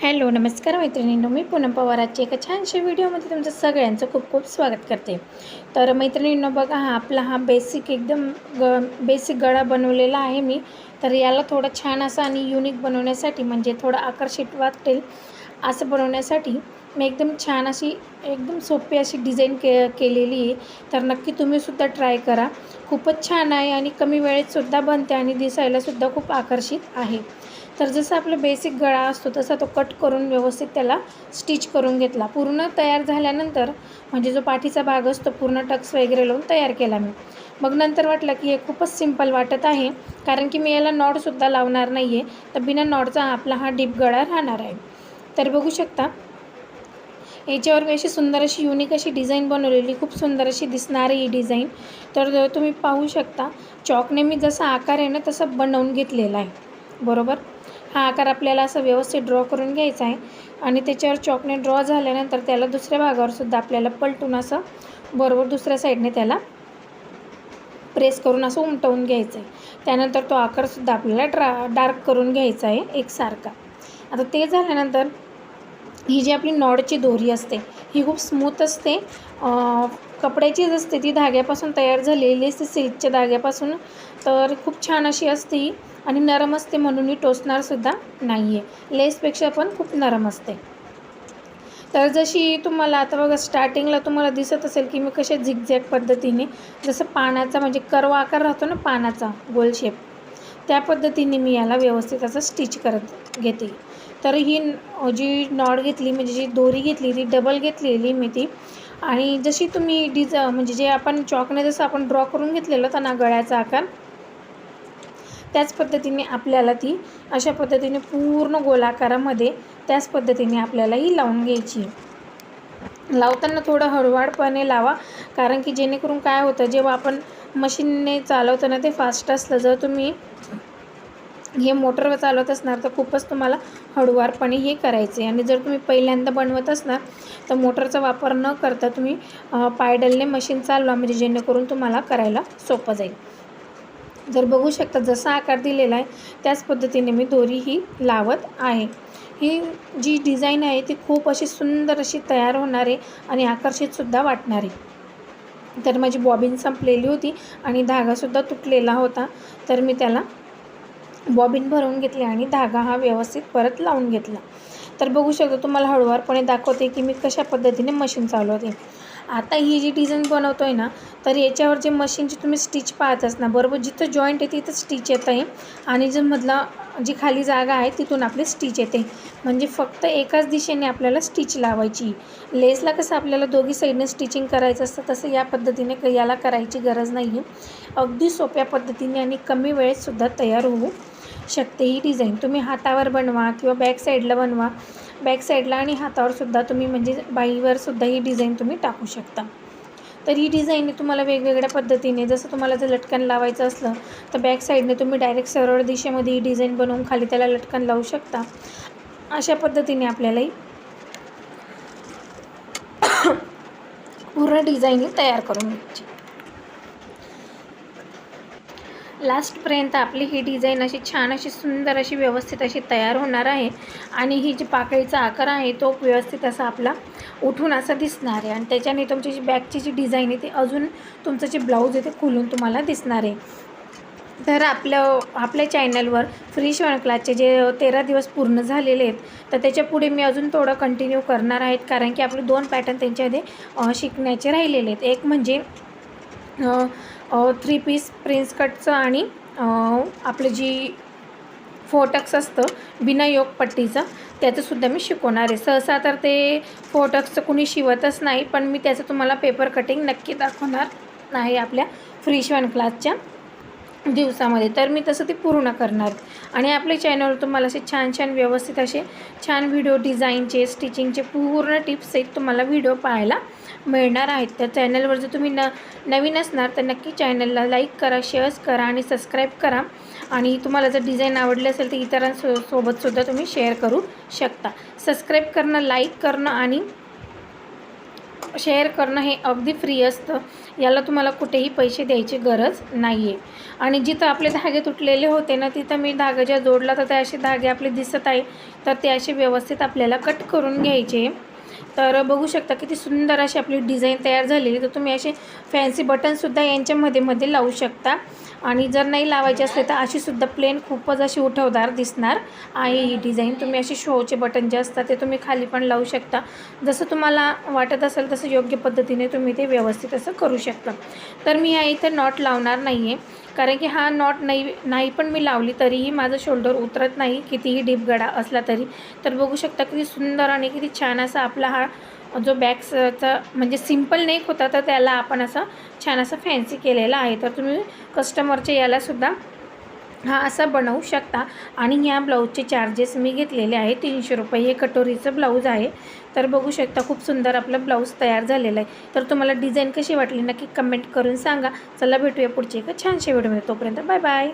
Hello नमस्कार मैत्रिणींनो. मी पूनम पवाराची एका छानशा व्हिडिओमध्ये तुमचं सगळ्यांचं खूप खूप स्वागत करते. तर मैत्रिणींनो बघा हा आपला हा बेसिक एकदम ग बेसिक गळा बनवलेला आहे मी. तर याला थोडं छान असं आणि युनिक बनवण्यासाठी म्हणजे थोडं आकर्षित वाटेल असं बनवण्यासाठी मी एकदम छान अशी एकदम सोपी अशी डिझाईन के केलेली आहे. तर नक्की तुम्हीसुद्धा ट्राय करा. खूपच छान आहे आणि कमी वेळेतसुद्धा बनते आणि दिसायलासुद्धा खूप आकर्षित आहे. तर जसं आपलं बेसिक गळा असतो तसा तो कट करून व्यवस्थित त्याला स्टिच करून घेतला. पूर्ण तयार झाल्यानंतर म्हणजे जो पाठीचा भाग असतो पूर्ण टक्स वगैरे लावून तयार केला मी. मग नंतर वाटलं की हे खूपच सिंपल वाटत आहे कारण की मी याला नॉडसुद्धा लावणार नाही आहे तर बिना नॉडचा आपला हा डीप गळा राहणार आहे. तर बघू शकता याच्यावर मी अशी सुंदर अशी युनिक अशी डिझाईन बनवलेली खूप सुंदर अशी दिसणारी ही डिझाईन तर तुम्ही पाहू शकता चॉकने मी जसा आकार आहे ना तसा बनवून घेतलेला आहे. बरोबर? हा आकार आपल्याला असं व्यवस्थित ड्रॉ करून घ्यायचा आहे. आणि त्याच्यावर चॉकने ड्रॉ झाल्यानंतर त्याला दुसऱ्या भागावर सुद्धा आपल्याला पलटून असं बरोबर दुसऱ्या साईडने त्याला प्रेस करून असं उमटवून घ्यायचं आहे. त्यानंतर तो आकारसुद्धा आपल्याला ड्रा डार्क करून घ्यायचा आहे एकसारखा. आता ते झाल्यानंतर ही जी आपली नॉडची दोरी असते ही खूप स्मूथ असते. कपड्याचीच असते ती धाग्यापासून तयार झालेली असते सिल्कच्या धाग्यापासून तर खूप छान अशी असते ही. आणि नरम असते म्हणून ही टोचणारसुद्धा नाही आहे लेसपेक्षा पण खूप नरम असते. तर जशी तुम्हाला आता बघा स्टार्टिंगला तुम्हाला दिसत असेल की मी कशा झिगझॅग पद्धतीने जसं पानाचा म्हणजे कर्व आकार राहतो ना पानाचा गोल शेप त्या पद्धतीने मी याला व्यवस्थित असं स्टिच करत घेते. तर ही जी नॉड घेतली म्हणजे जी दोरी घेतली ती डबल घेतलेली मी ती आणि जशी तुम्ही डिज म्हणजे जे आपण चॉकने जसं आपण ड्रॉ करून घेतलेलं होतं ना गळ्याचा आकार त्याच पद्धतीने आपल्याला ती अशा पद्धतीने पूर्ण गोलाकारामध्ये त्याच पद्धतीने आपल्याला ही लावून घ्यायची. लावताना थोडं हळूवारपणे लावा कारण की जेणेकरून काय होतं जेव्हा आपण मशीनने चालवताना ते फास्ट असलं जर तुम्ही हे मोटरवर चालवत असणार तर खूपच तुम्हाला हळूवारपणे हे करायचे आणि जर तुम्ही पहिल्यांदा बनवत असणार तर मोटरचा वापर न करता तुम्ही पायडलने मशीन चालवा म्हणजे जेणेकरून तुम्हाला करायला सोपं जाईल. जर बघू शकता जसा आकार दिलेला आहे त्याच पद्धतीने मी दोरी ही लावत आहे. ही जी डिझाईन आहे ती खूप अशी सुंदर अशी तयार होणार आहे आणि आकर्षितसुद्धा वाटणार आहे. तर माझी बॉबिन संपलेली होती आणि धागासुद्धा तुटलेला होता तर मी त्याला बॉबिन भरवून घेतली आणि धागा हा व्यवस्थित परत लावून घेतला. तर बघू शकतो तुम्हाला हळूवारपणे दाखवते की मी कशा पद्धतीने मशीन चालवते. आता ही जी डिझाईन बनवतो आहे ना तर याच्यावर जे मशीनची तुम्ही स्टिच पाहतच ना बरोबर? जिथं जॉईंट आहे तिथं स्टिच येत आहे आणि जो मधला जी खाली जागा आहे तिथून आपली स्टिच येते. म्हणजे फक्त एकाच दिशेने आपल्याला स्टिच लावायची. लेसला कसं आपल्याला दोघी साईडने स्टिचिंग करायचं असतं तसं या पद्धतीने याला करायची गरज नाही आहे अगदी सोप्या पद्धतीने आणि कमी वेळेतसुद्धा तयार होऊ शकते ही डिझाईन तुम्ही हातावर बनवा किंवा बॅक साईडला बनवा. बॅक साईडला आणि हातावरसुद्धा तुम्ही म्हणजे बाईवरसुद्धा ही डिझाईन तुम्ही टाकू शकता. तर ही डिझाईन तुम्हाला वेगवेगळ्या पद्धतीने जसं तुम्हाला जर लटकन लावायचं असलं तर बॅक साईडने तुम्ही डायरेक्ट सरळ दिशेमध्ये ही डिझाईन बनवून खाली त्याला लटकन लावू शकता. अशा पद्धतीने आपल्याला ही पूर्ण डिझाईन तयार करून घ्यायची. लास्टपर्यंत आपली ही डिझाईन अशी छान अशी सुंदर अशी व्यवस्थित अशी तयार होणार आहे. आणि ही जी पाकळीचा आकार आहे तो व्यवस्थित असा आपला उठून असा दिसणार आहे. आणि त्याच्याने तुमची जी बॅगची जी डिझाईन आहे ती अजून तुमचं जे ब्लाऊज आहे ते खुलून तुम्हाला दिसणार आहे. तर आपलं आपल्या चॅनलवर फ्री शिवणक्लासचे जे तेरा दिवस पूर्ण झालेले आहेत तर त्याच्या पुढे मी अजून थोडं कंटिन्यू करणार आहेत कारण की आपले दोन पॅटर्न त्यांच्यामध्ये शिकण्याचे राहिलेले आहेत. एक म्हणजे थ्री पीस प्रिन्स कटचं आणि आपलं जी फोटक्स असतं बिना योग पट्टीचं त्याचंसुद्धा मी शिकवणार आहे. सहसा तर ते फोटक्सचं कुणी शिवतच नाही पण मी त्याचं तुम्हाला पेपर कटिंग नक्की दाखवणार नाही आपल्या फ्री शिवण क्लासच्या दिवसामध्ये. तर मी तसं ते पूर्ण करणार. आणि आपल्या चॅनलवर तुम्हाला असे छान छान व्यवस्थित असे छान व्हिडिओ डिझाईनचे स्टिचिंगचे पूर्ण टिप्स आहेत तुम्हाला व्हिडिओ पाहायला मिळणार आहेत. त्या चॅनलवर जर तुम्ही न नवीन असणार तर नक्की चॅनलला लाईक करा शेअर्स करा आणि सबस्क्राईब करा. आणि तुम्हाला जर डिझाईन आवडली असेल तर इतरांसो सोबतसुद्धा तुम्ही शेअर करू शकता. सबस्क्राईब करणं लाईक करणं आणि शेअर करणं हे अगदी फ्री असतं. याला तुम्हाला कुठेही पैसे द्यायची गरज नाही आहे आणि जिथं आपले धागे तुटलेले होते ना तिथं मी धागा ज्या जोडला तर ते असे धागे आपले दिसत आहे. तर ते असे व्यवस्थित आपल्याला कट करून घ्यायचे. तर बघू शकता किती सुंदर अशी आपली डिझाईन तयार झालेली तर तुम्ही असे फॅन्सी बटनसुद्धा यांच्यामध्ये मध्ये लावू शकता. आणि जर नाही लावायची असले तर अशी सुद्धा प्लेन खूपच अशी उठवदार दिसणार आहे ही डिझाईन तुम्ही असे शोचे बटन जे असतात ते तुम्ही खाली पण लावू शकता. जसं तुम्हाला वाटत असेल तसं योग्य पद्धतीने तुम्ही ते व्यवस्थित असं करू शकता. तर मी ह्या इथं नॉट लावणार नाही आहे कारण की हा नॉट नाही नाही पण मी लावली तरीही माझं शोल्डर उतरत नाही. कितीही डीप गडा असला तरी. तर बघू शकता किती सुंदर आणि किती छान असा आपला हा जो बॅग्सचा म्हणजे सिंपल नेक होता तर त्याला आपण असं छान असं फॅन्सी केलेला आहे. तर तुम्ही कस्टमरच्या यालासुद्धा हा असा बनवू शकता. आणि ह्या ब्लाऊजचे चार्जेस मी घेतलेले आहे तीनशे रुपये. हे कटोरीचं ब्लाऊज आहे. तर बघू शकता खूप सुंदर आपलं ब्लाऊज तयार झालेलं आहे. तर तुम्हाला डिझाईन कशी वाटली नक्की कमेंट करून सांगा. चला भेटूया पुढचे एका छानशे व्हिडिओमध्ये. तोपर्यंत बाय बाय.